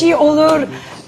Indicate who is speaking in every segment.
Speaker 1: şey olur.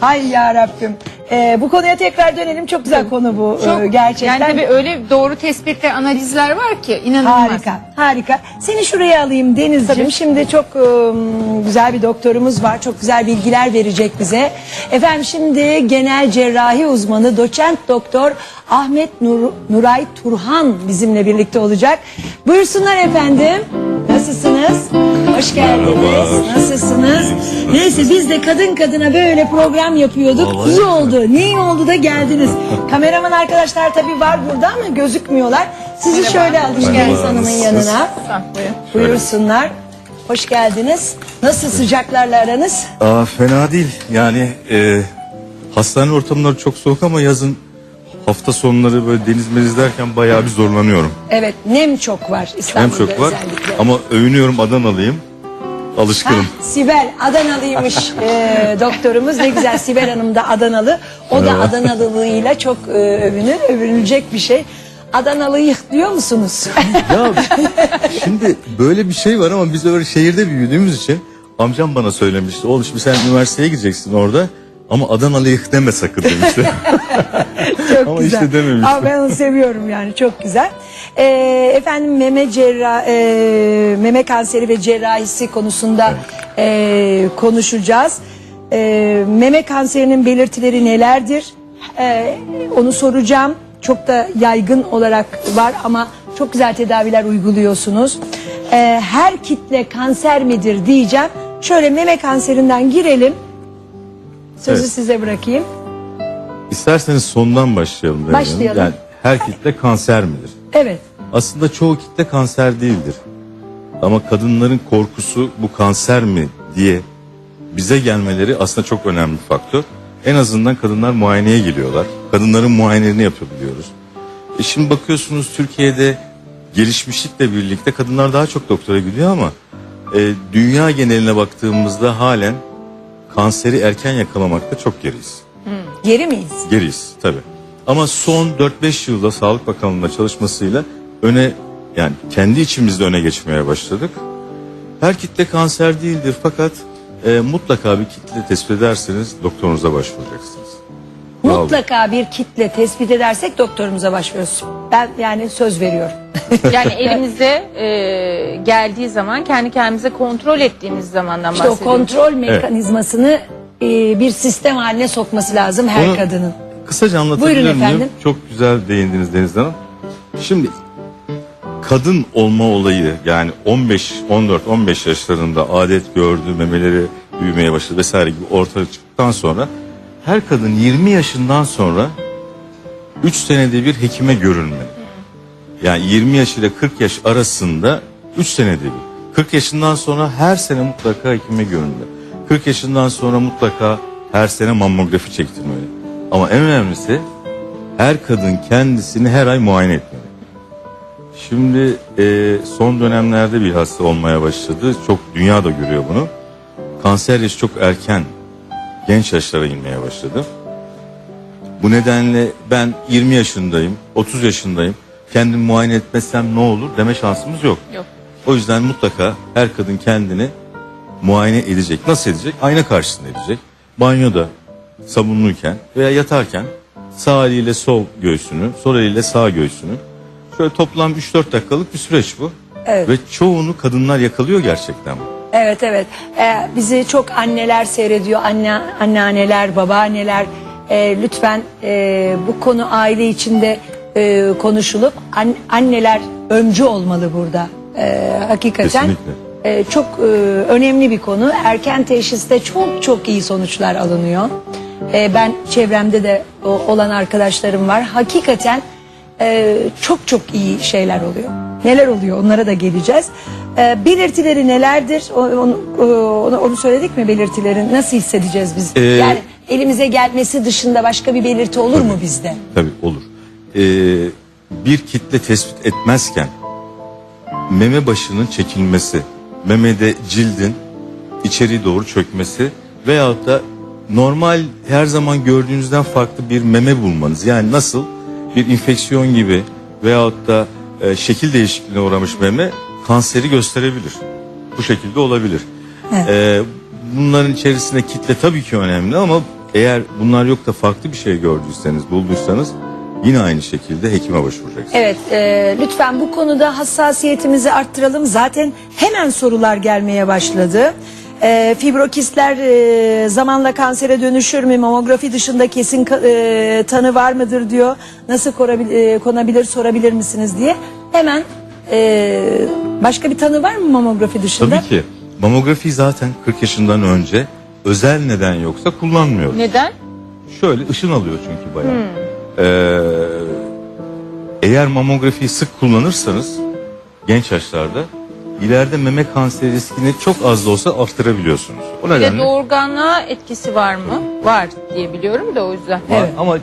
Speaker 1: Hay ya Rabbim. Ee, bu konuya tekrar dönelim. Çok güzel konu bu
Speaker 2: Çok,
Speaker 1: ee, gerçekten.
Speaker 2: Yani tabii öyle doğru tespitler, analizler var ki inanılmaz.
Speaker 1: Harika, harika. Seni şuraya alayım Denizciğim. Şimdi çok ım, güzel bir doktorumuz var. Çok güzel bilgiler verecek bize. Efendim şimdi genel cerrahi uzmanı doçent doktor Ahmet Nur, Nuray Turhan bizimle birlikte olacak. Buyursunlar efendim. Nasılsınız? Hoş geldiniz.
Speaker 3: Merhaba.
Speaker 1: Nasılsınız? Neyse biz de kadın kadına böyle program yapıyorduk.
Speaker 3: Vallahi
Speaker 1: İyi oldu. Ne iyi oldu da geldiniz. Kameraman arkadaşlar tabii var burada ama gözükmüyorlar. Sizi şöyle alayım
Speaker 3: Merhaba,
Speaker 1: Hanım'ın
Speaker 3: nasılsınız?
Speaker 1: yanına.
Speaker 2: Buyurun.
Speaker 1: Buyursunlar. Hoş geldiniz. Nasıl sıcaklarla aranız?
Speaker 3: Aa, fena değil. Yani e, hastane ortamları çok soğuk ama yazın hafta sonları böyle deniz meniz derken bayağı bir zorlanıyorum.
Speaker 1: Evet nem çok var
Speaker 3: Hem
Speaker 1: İstanbul'da
Speaker 3: çok var
Speaker 1: özellikle.
Speaker 3: ama övünüyorum Adanalıyım. Alışkınım.
Speaker 1: Hah, Sibel Adanalıymış e, doktorumuz. Ne güzel Sibel Hanım da Adanalı. O da
Speaker 3: Merhaba.
Speaker 1: Adanalılığıyla çok e, övünür. Övünülecek bir şey. Adanalıyık diyor musunuz?
Speaker 3: ya şimdi böyle bir şey var ama biz öyle şehirde büyüdüğümüz için amcam bana söylemişti. Oğlum şimdi sen üniversiteye gideceksin orada ama Adanalıyık deme sakın demişti.
Speaker 1: Çok
Speaker 3: Ama
Speaker 1: güzel.
Speaker 3: işte dememiştim.
Speaker 1: Ama ben onu seviyorum yani çok güzel. Ee, efendim meme cerrah, e, meme kanseri ve cerrahisi konusunda e, konuşacağız. E, meme kanserinin belirtileri nelerdir? E, onu soracağım. Çok da yaygın olarak var ama çok güzel tedaviler uyguluyorsunuz. E, her kitle kanser midir diyeceğim. Şöyle meme kanserinden girelim. Sözü
Speaker 3: Evet.
Speaker 1: size bırakayım.
Speaker 3: İsterseniz sondan başlayalım. Derya Hanım.
Speaker 1: Başlayalım.
Speaker 3: Yani her kitle kanser midir?
Speaker 1: Evet.
Speaker 3: Aslında çoğu kitle kanser değildir. Ama kadınların korkusu bu kanser mi diye bize gelmeleri aslında çok önemli bir faktör. En azından kadınlar muayeneye geliyorlar. Kadınların muayenelerini yapabiliyoruz. E şimdi bakıyorsunuz Türkiye'de gelişmişlikle birlikte kadınlar daha çok doktora gidiyor ama e, dünya geneline baktığımızda halen kanseri erken yakalamakta çok geriyiz.
Speaker 1: Geri miyiz?
Speaker 3: Geriyiz tabi. Ama son 4-5 yılda Sağlık Bakanlığı'nda çalışmasıyla öne yani kendi içimizde öne geçmeye başladık. Her kitle kanser değildir fakat e, mutlaka bir kitle tespit ederseniz doktorunuza başvuracaksınız.
Speaker 1: Mutlaka bir kitle tespit edersek doktorumuza başvuruyoruz. Ben yani söz veriyorum.
Speaker 2: Yani elimizde e, geldiği zaman kendi kendimize kontrol ettiğimiz zamandan
Speaker 1: İşte o
Speaker 2: bahsediyorum.
Speaker 1: kontrol mekanizmasını e, bir sistem haline sokması lazım her
Speaker 3: Onu
Speaker 1: kadının.
Speaker 3: Kısaca anlatabilir
Speaker 1: Buyurun
Speaker 3: miyim?
Speaker 1: efendim.
Speaker 3: Çok güzel değindiniz Deniz Hanım. Şimdi kadın olma olayı yani 15, 14, 15 yaşlarında adet gördü, memeleri büyümeye başladı vesaire gibi ortaya çıktıktan sonra her kadın 20 yaşından sonra 3 senede bir hekime görünmeli. Yani 20 yaş ile 40 yaş arasında 3 senede bir. 40 yaşından sonra her sene mutlaka hekime görünmeli. 40 yaşından sonra mutlaka her sene mammografi çektirmeli. Ama en önemlisi her kadın kendisini her ay muayene etmeli. Şimdi e, son dönemlerde bir hasta olmaya başladı. Çok dünya da görüyor bunu. Kanser yaşı çok erken genç yaşlara inmeye başladı. Bu nedenle ben 20 yaşındayım, 30 yaşındayım. Kendimi muayene etmesem ne olur deme şansımız yok.
Speaker 2: Yok.
Speaker 3: O yüzden mutlaka her kadın kendini muayene edecek. Nasıl edecek? Ayna karşısında edecek. Banyoda sabunluyken veya yatarken sağ eliyle sol göğsünü, sol eliyle sağ göğsünü. Şöyle toplam 3-4 dakikalık bir süreç bu.
Speaker 1: Evet.
Speaker 3: Ve çoğunu kadınlar yakalıyor gerçekten.
Speaker 1: Evet evet. Ee, bizi çok anneler seyrediyor. Anne anneanneler, babaanneler. Ee, lütfen e, bu konu aile içinde e, konuşulup an- anneler öncü olmalı burada. Ee, hakikaten
Speaker 3: Kesinlikle.
Speaker 1: E, çok e, önemli bir konu. Erken teşhiste çok çok iyi sonuçlar alınıyor. E, ben çevremde de o- olan arkadaşlarım var. Hakikaten e, çok çok iyi şeyler oluyor. Neler oluyor onlara da geleceğiz. E, belirtileri nelerdir? Onu, onu, onu söyledik mi belirtilerin? Nasıl hissedeceğiz biz?
Speaker 3: Ee,
Speaker 1: yani elimize gelmesi dışında başka bir belirti olur mu bizde?
Speaker 3: Tabii olur. Ee, bir kitle tespit etmezken meme başının çekilmesi, memede cildin içeri doğru çökmesi veyahut da normal her zaman gördüğünüzden farklı bir meme bulmanız. Yani nasıl bir infeksiyon gibi veyahut da e, şekil değişikliğine uğramış meme kanseri gösterebilir. Bu şekilde olabilir.
Speaker 1: Evet.
Speaker 3: Ee, bunların içerisinde kitle tabii ki önemli ama eğer bunlar yok da farklı bir şey gördüyseniz, bulduysanız yine aynı şekilde hekime başvuracaksınız.
Speaker 1: Evet, e, lütfen bu konuda hassasiyetimizi arttıralım. Zaten hemen sorular gelmeye başladı. E, fibrokistler e, zamanla kansere dönüşür mü? Mamografi dışında kesin e, tanı var mıdır diyor. Nasıl e, konabilir sorabilir misiniz diye. Hemen e, başka bir tanı var mı mamografi dışında?
Speaker 3: Tabii ki. Mamografi zaten 40 yaşından önce özel neden yoksa kullanmıyoruz.
Speaker 2: Neden?
Speaker 3: Şöyle ışın alıyor çünkü bayağı. Ee, eğer mamografiyi sık kullanırsanız genç yaşlarda ileride meme kanseri riskini çok az da olsa arttırabiliyorsunuz. O
Speaker 2: Bir de
Speaker 3: nedenle
Speaker 2: doğurganlığa etkisi var mı? Var diye biliyorum da o yüzden.
Speaker 3: var
Speaker 1: Evet.
Speaker 3: ama e,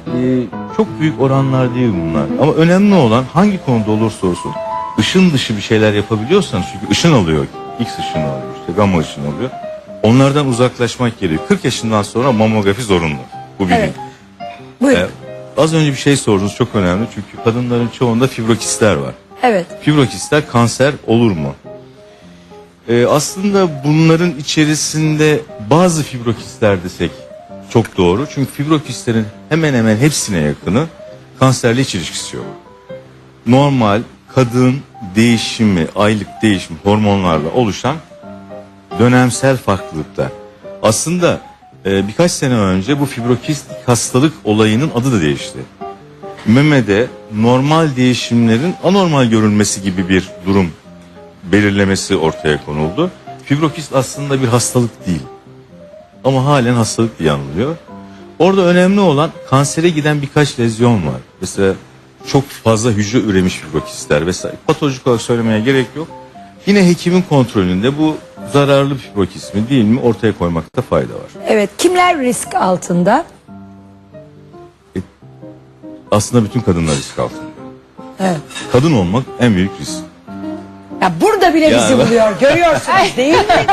Speaker 3: çok büyük oranlar değil bunlar. Ama önemli olan hangi konuda olursa olsun ışın dışı bir şeyler yapabiliyorsanız çünkü ışın alıyor. X ışını alıyor işte gamma ışını alıyor. Onlardan uzaklaşmak gerekiyor. 40 yaşından sonra mamografi zorunlu. Bu bilin.
Speaker 1: Evet. Buyurun.
Speaker 3: Az önce bir şey sordunuz çok önemli çünkü kadınların çoğunda fibrokistler var.
Speaker 1: Evet.
Speaker 3: Fibrokistler kanser olur mu? Ee, aslında bunların içerisinde bazı fibrokistler desek çok doğru. Çünkü fibrokistlerin hemen hemen hepsine yakını kanserle hiç ilişkisi yok. Normal kadın değişimi, aylık değişim hormonlarla oluşan dönemsel farklılıklar. Aslında e, birkaç sene önce bu fibrokistik hastalık olayının adı da değişti. Memede normal değişimlerin anormal görülmesi gibi bir durum belirlemesi ortaya konuldu. Fibrokist aslında bir hastalık değil. Ama halen hastalık diye anılıyor. Orada önemli olan kansere giden birkaç lezyon var. Mesela çok fazla hücre üremiş fibrokistler vesaire. Patolojik olarak söylemeye gerek yok. Yine hekimin kontrolünde bu zararlı bir fibrokist mi değil mi ortaya koymakta fayda var.
Speaker 1: Evet. Kimler risk altında?
Speaker 3: Aslında bütün kadınlar risk altında.
Speaker 1: Evet.
Speaker 3: Kadın olmak en büyük risk.
Speaker 1: Ya burada bile
Speaker 3: Ya
Speaker 1: bizi buluyor. Görüyorsunuz değil mi?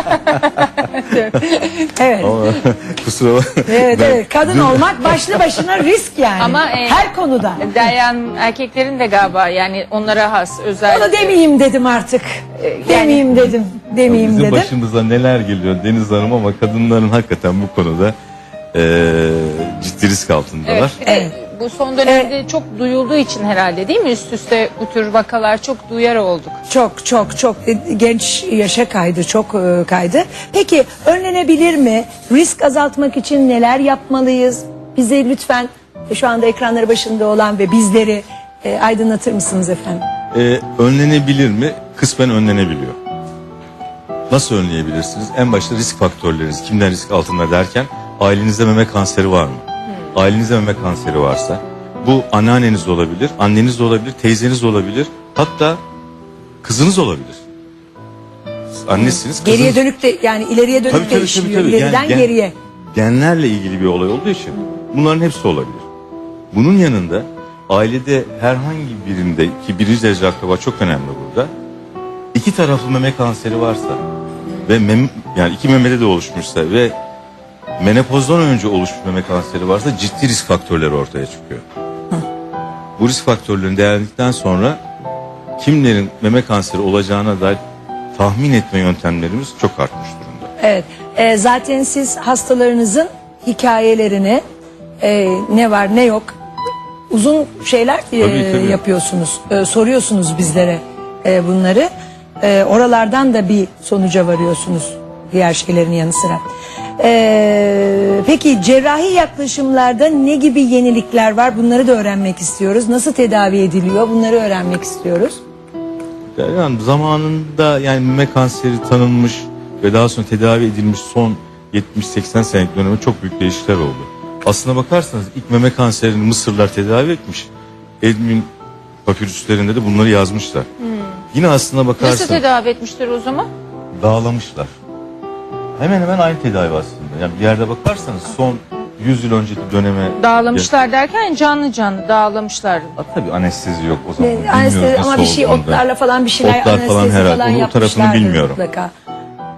Speaker 1: evet.
Speaker 3: Ama kusura bakma.
Speaker 1: Evet,
Speaker 3: Ben-
Speaker 1: evet. Kadın olmak başlı başına risk yani.
Speaker 2: Ama, e,
Speaker 1: her konuda.
Speaker 2: Deryan erkeklerin de galiba yani onlara has özel.
Speaker 1: Onu demeyeyim dedim artık. demeyeyim dedim. Demeyeyim
Speaker 3: Bizim
Speaker 1: dedim.
Speaker 3: başımıza neler geliyor Deniz Hanım ama kadınların hakikaten bu konuda eee, ciddi risk altındalar.
Speaker 2: Evet, bir de. Bu son dönemde çok duyulduğu için herhalde değil mi? Üst üste bu tür vakalar çok duyar olduk.
Speaker 1: Çok çok çok e, genç yaşa kaydı, çok e, kaydı. Peki önlenebilir mi? Risk azaltmak için neler yapmalıyız? Bize lütfen e, şu anda ekranları başında olan ve bizleri e, aydınlatır mısınız efendim?
Speaker 3: Eee, önlenebilir mi? Kısmen önlenebiliyor. Nasıl önleyebilirsiniz? En başta risk faktörleriniz. Kimden risk altında derken ailenizde meme kanseri var mı? Ailenizde meme kanseri varsa bu anneanneniz de olabilir, anneniz de olabilir, teyzeniz de olabilir. Hatta kızınız olabilir. Annesiniz,
Speaker 1: Geriye
Speaker 3: kızınız-
Speaker 1: dönük de yani ileriye dönük
Speaker 3: Tabii,
Speaker 1: de
Speaker 3: tabii,
Speaker 1: işliyor.
Speaker 3: tabii, tabii.
Speaker 1: İleriden
Speaker 3: Yani gen-
Speaker 1: geriye.
Speaker 3: genlerle ilgili bir olay olduğu için bunların hepsi olabilir. Bunun yanında ailede herhangi birinde ki birinci derece akraba çok önemli burada. iki taraflı meme kanseri varsa ve mem, yani iki memede de oluşmuşsa ve menopozdan önce oluşmuş meme kanseri varsa ciddi risk faktörleri ortaya çıkıyor. Bu risk faktörlerini değerlendikten sonra kimlerin meme kanseri olacağına dair tahmin etme yöntemlerimiz çok artmış durumda.
Speaker 1: Evet. E, zaten siz hastalarınızın hikayelerini e, ne var ne yok uzun şeyler e,
Speaker 3: Tabii, tabii.
Speaker 1: yapıyorsunuz. E, soruyorsunuz bizlere e, bunları. E, oralardan da bir sonuca varıyorsunuz diğer şeylerin yanı sıra. E, peki cerrahi yaklaşımlarda ne gibi yenilikler var? Bunları da öğrenmek istiyoruz. Nasıl tedavi ediliyor? Bunları öğrenmek istiyoruz.
Speaker 3: Yani zamanında yani meme kanseri tanınmış ve daha sonra tedavi edilmiş son 70-80 senelik dönemde çok büyük değişiklikler oldu. Aslına bakarsanız ilk meme kanserini Mısırlar tedavi etmiş. Edmin papirüslerinde de bunları yazmışlar. Yine aslına
Speaker 2: Nasıl
Speaker 3: bakarsanız
Speaker 2: tedavi etmişler o zaman?
Speaker 3: dağlamışlar. Hemen hemen aynı tedavi aslında. Yani bir yerde bakarsanız son 100 yıl önceki döneme...
Speaker 2: Dağlamışlar derken canlı canlı dağlamışlar.
Speaker 3: Ya, tabii anestezi yok o zaman.
Speaker 1: E,
Speaker 3: Bilmiyorum
Speaker 1: anestezi- ama bir şey
Speaker 3: olduğunu da.
Speaker 1: otlarla falan bir şeyler
Speaker 3: Otlar falan herhalde.
Speaker 1: falan
Speaker 3: Onun tarafını
Speaker 1: yapmışlardır
Speaker 3: bilmiyorum.
Speaker 1: Mutlaka.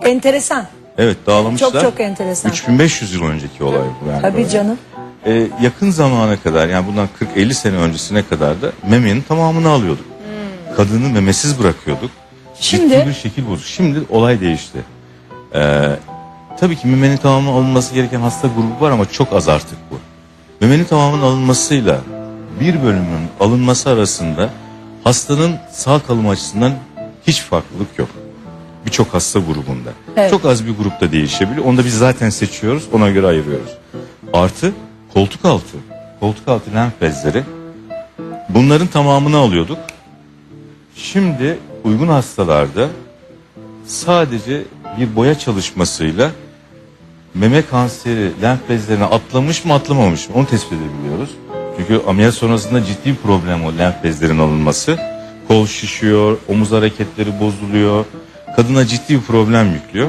Speaker 1: Enteresan.
Speaker 3: Evet dağlamışlar.
Speaker 1: Çok çok enteresan.
Speaker 3: 3500 yıl önceki olay bu yani.
Speaker 1: Tabii
Speaker 3: böyle.
Speaker 1: canım.
Speaker 3: Ee, yakın zamana kadar yani bundan 40-50 sene öncesine kadar da memenin tamamını alıyorduk. Kadını memesiz bırakıyorduk.
Speaker 1: Şimdi-
Speaker 3: Ciddi bir şekil bu. Şimdi olay değişti. Ee, tabii ki memenin tamamının alınması gereken hasta grubu var ama çok az artık bu. Memenin tamamının alınmasıyla bir bölümün alınması arasında hastanın sağ kalım açısından hiç farklılık yok. Birçok hasta grubunda.
Speaker 1: Evet.
Speaker 3: Çok az bir grupta değişebiliyor. Onu da biz zaten seçiyoruz. Ona göre ayırıyoruz. Artı koltuk altı. Koltuk altı lenf bezleri. Bunların tamamını alıyorduk. Şimdi uygun hastalarda sadece bir boya çalışmasıyla meme kanseri lenf bezlerine atlamış mı atlamamış mı onu tespit edebiliyoruz. Çünkü ameliyat sonrasında ciddi bir problem o lenf bezlerin alınması. Kol şişiyor, omuz hareketleri bozuluyor. Kadına ciddi bir problem yüklüyor.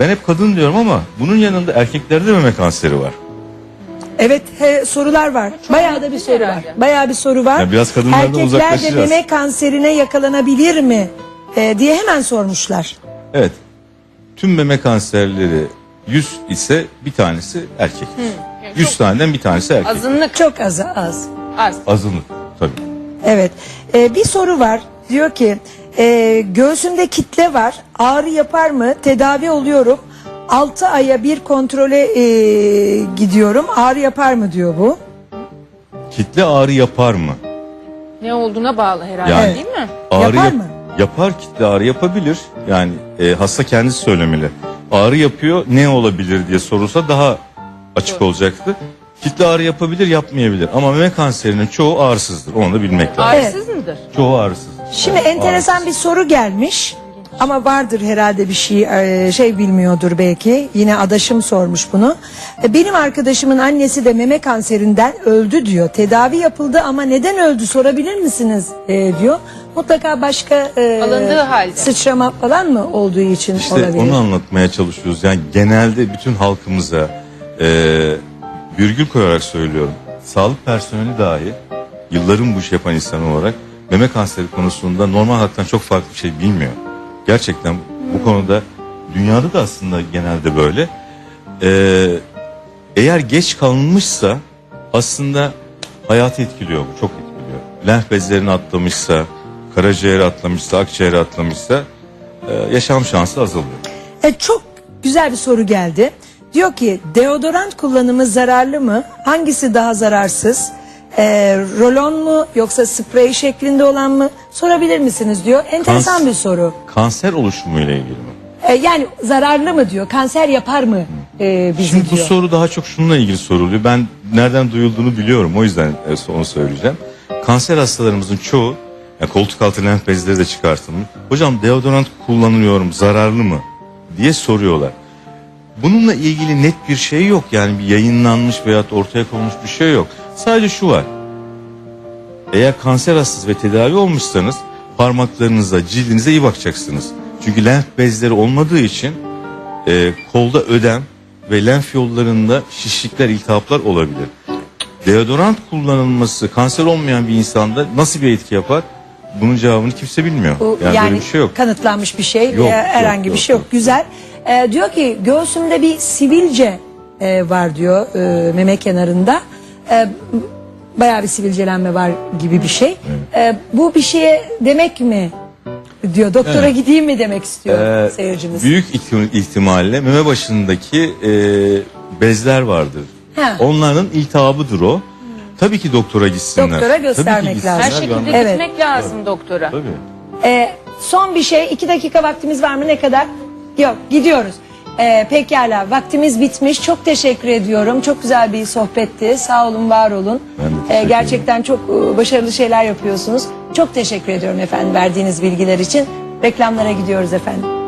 Speaker 3: Ben hep kadın diyorum ama bunun yanında erkeklerde de meme kanseri var.
Speaker 1: Evet he, sorular var. Bayağı da bir soru var.
Speaker 2: herhalde.
Speaker 1: Bayağı bir soru var.
Speaker 3: Ya biraz kadınlardan
Speaker 1: Erkekler de
Speaker 3: uzaklaşacağız.
Speaker 1: meme kanserine yakalanabilir mi? Ee, diye hemen sormuşlar.
Speaker 3: Evet. Tüm meme kanserleri 100 ise bir tanesi erkek. 100 taneden bir tanesi erkek.
Speaker 2: Azınlık
Speaker 1: Çok az az.
Speaker 2: az.
Speaker 3: Azınlık tabii.
Speaker 1: Evet. Ee, bir soru var. Diyor ki e, göğsümde kitle var. Ağrı yapar mı? Tedavi oluyorum. 6 aya bir kontrole e, gidiyorum. Ağrı yapar mı diyor bu.
Speaker 3: Kitle ağrı yapar mı?
Speaker 2: Ne olduğuna bağlı herhalde
Speaker 3: Yani-
Speaker 2: değil mi?
Speaker 3: Ağrı
Speaker 1: Yapar
Speaker 3: yap-
Speaker 1: mı?
Speaker 3: Yapar kitle ağrı yapabilir. Yani e, hasta kendisi söylemeli. Ağrı yapıyor ne olabilir diye sorulsa daha açık olacaktı. Kitle ağrı yapabilir yapmayabilir. Ama meme kanserinin çoğu ağrısızdır. Onu da bilmek lazım.
Speaker 2: Ağrısız mıdır?
Speaker 3: Çoğu ağrısız.
Speaker 1: Şimdi
Speaker 3: Evet,
Speaker 1: enteresan
Speaker 3: ağrısız.
Speaker 1: bir soru gelmiş. Ama vardır herhalde bir şey e, şey bilmiyordur belki. Yine adaşım sormuş bunu. E, Benim arkadaşımın annesi de meme kanserinden öldü diyor. Tedavi yapıldı ama neden öldü sorabilir misiniz e, diyor. Mutlaka başka e,
Speaker 2: Alındığı halde.
Speaker 1: sıçrama falan mı olduğu için
Speaker 3: İşte
Speaker 1: olabilir?
Speaker 3: onu anlatmaya çalışıyoruz. Yani genelde bütün halkımıza e, virgül koyarak söylüyorum. Sağlık personeli dahi yılların bu iş yapan insan olarak meme kanseri konusunda normal halktan çok farklı bir şey bilmiyor. Gerçekten bu konuda dünyada da aslında genelde böyle. E, eğer geç kalınmışsa aslında hayatı etkiliyor bu. Çok etkiliyor. Lenf bezlerini atlamışsa, karaciğeri atlamışsa, akciğeri atlamışsa e, yaşam şansı azalıyor.
Speaker 1: E, çok güzel bir soru geldi. Diyor ki deodorant kullanımı zararlı mı? Hangisi daha zararsız? E, rolon mu yoksa sprey şeklinde olan mı? Sorabilir misiniz diyor. Enteresan
Speaker 3: Kans-
Speaker 1: bir soru.
Speaker 3: Kanser oluşumuyla ilgili mi?
Speaker 1: E, yani zararlı mı diyor? Kanser yapar mı e, bizi
Speaker 3: Şimdi bu
Speaker 1: diyor.
Speaker 3: soru daha çok şununla ilgili soruluyor. Ben nereden duyulduğunu biliyorum. O yüzden e, onu söyleyeceğim. Kanser hastalarımızın çoğu, yani koltuk altı lenf bezleri de çıkartılmış. Hocam deodorant kullanıyorum zararlı mı? diye soruyorlar. Bununla ilgili net bir şey yok. Yani bir yayınlanmış veya ortaya konmuş bir şey yok. Sadece şu var. Eğer kanser hastası ve tedavi olmuşsanız parmaklarınıza, cildinize iyi bakacaksınız. Çünkü lenf bezleri olmadığı için e, kolda ödem ve lenf yollarında şişlikler, iltihaplar olabilir. Deodorant kullanılması kanser olmayan bir insanda nasıl bir etki yapar? Bunun cevabını kimse bilmiyor.
Speaker 1: Bu,
Speaker 3: yani,
Speaker 1: yani
Speaker 3: böyle bir şey yok.
Speaker 1: kanıtlanmış bir şey
Speaker 3: Yok, yok,
Speaker 1: herhangi bir
Speaker 3: yok,
Speaker 1: şey yok.
Speaker 3: yok.
Speaker 1: Güzel. E, diyor ki göğsümde bir sivilce e, var diyor e, meme kenarında. E, bayağı bir sivilcelenme var gibi bir şey. E, bu bir şeye demek mi diyor. Doktora
Speaker 3: Evet.
Speaker 1: gideyim mi demek istiyor
Speaker 3: Ee,
Speaker 1: seyircimiz.
Speaker 3: Büyük ihtim- ihtimalle meme başındaki e, bezler vardır.
Speaker 1: Ha.
Speaker 3: Onların iltihabıdır o. Tabii ki doktora gitsinler.
Speaker 1: Doktora
Speaker 3: Tabii ki
Speaker 1: göstermek
Speaker 3: gitsinler,
Speaker 1: lazım.
Speaker 2: Her şekilde
Speaker 1: Evet.
Speaker 2: gitmek lazım doktora.
Speaker 3: Tabii.
Speaker 1: E, son bir şey iki dakika vaktimiz var mı ne kadar? Yok gidiyoruz. E, pekala vaktimiz bitmiş. Çok teşekkür ediyorum. Çok güzel bir sohbetti. Sağ olun var olun.
Speaker 3: Ben de
Speaker 1: E,
Speaker 3: teşekkür
Speaker 1: gerçekten çok e, başarılı şeyler yapıyorsunuz. Çok teşekkür ediyorum efendim verdiğiniz bilgiler için. Reklamlara gidiyoruz efendim.